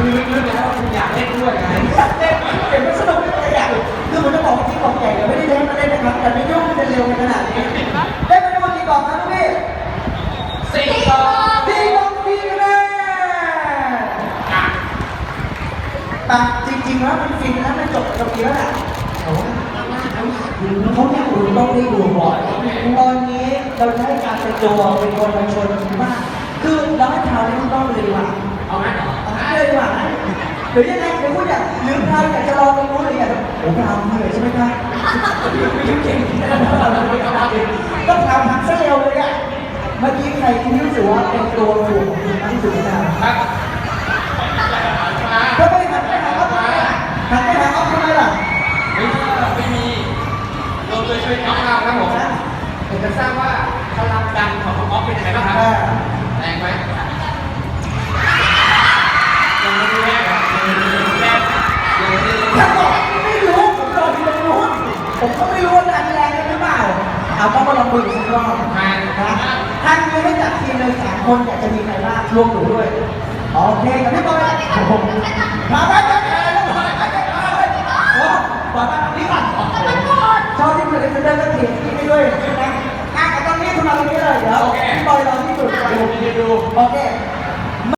คือลึกๆแล้วคุณอยากเล่นด้วยไงเล่นเห็นมันสนุกไม่เป็นไรอะคือผมจะบอกจริงๆบอกใหญ่เลยไม่ได้เล่นมาเล่นนะครับแต่ไม่ยุ่งมันจะเร็วขนาดนี้เล่นไปทั้งหมดกี่กล่องครับพี่สี่สี่ต่กองสี่กล่องสี่คะแนนแต่จริงๆแล้วมันฟินนะมันจบตรงนี้แล้วแหละเขาอยากดูต้องได้ดูบ่อยตอนนี้เราจะให้การเป็นตัวเป็นคนมชนมาก คือเราให้ทาวเล่นต้ ทาวอยากจะลองไปรู้หรืออยากโอ้ทาวเหนื่อยใช่ไหมครับยิ้มเก่งที่ได้เราไม่กล้าเองก็ทำทำซะเร็วเลยอะเมื่อกี้ใครที่รู้สึกว่าเป็นตัวถ่วงคุณนั่งสุดนะครับก็ไม่หันไปหาเขาทำไมล่ะหันไปหาเขาทำไมล่ะไม่ไม่มีเราเคยช่วยน้องเราครับผมผมจะทราบว่าพลังดันของน้องออฟเป็นยังไงบ้างครับอ่าแรงไหมยังไม่รู้แรกครับยังไม่รู้แรกยังไม่รู้ ถ้าบอกไม่รู้ผมรอที่ตรงนู้น ผมก็ไม่รู้ว่าดันแรงกันหรือเปล่าเอาต้องมาลองดูอีกสักรอบนะท่างนี้ให้จัดทีมเลยสามคนอยากจะมีใครบ้างรวมหนูด้วยโอเคกับพี่บอยผมมาไปไปไปไปไปไปโอ้บอยมาตรงนี้ก่อนชอบที่คุณเล่นเดินแล้วเถียงพี่ไปด้วยนะอะกับตรงนี้คุณมาตรงนี้เลยเดี๋ยวพี่บอยรอที่สุดดูดูโอเค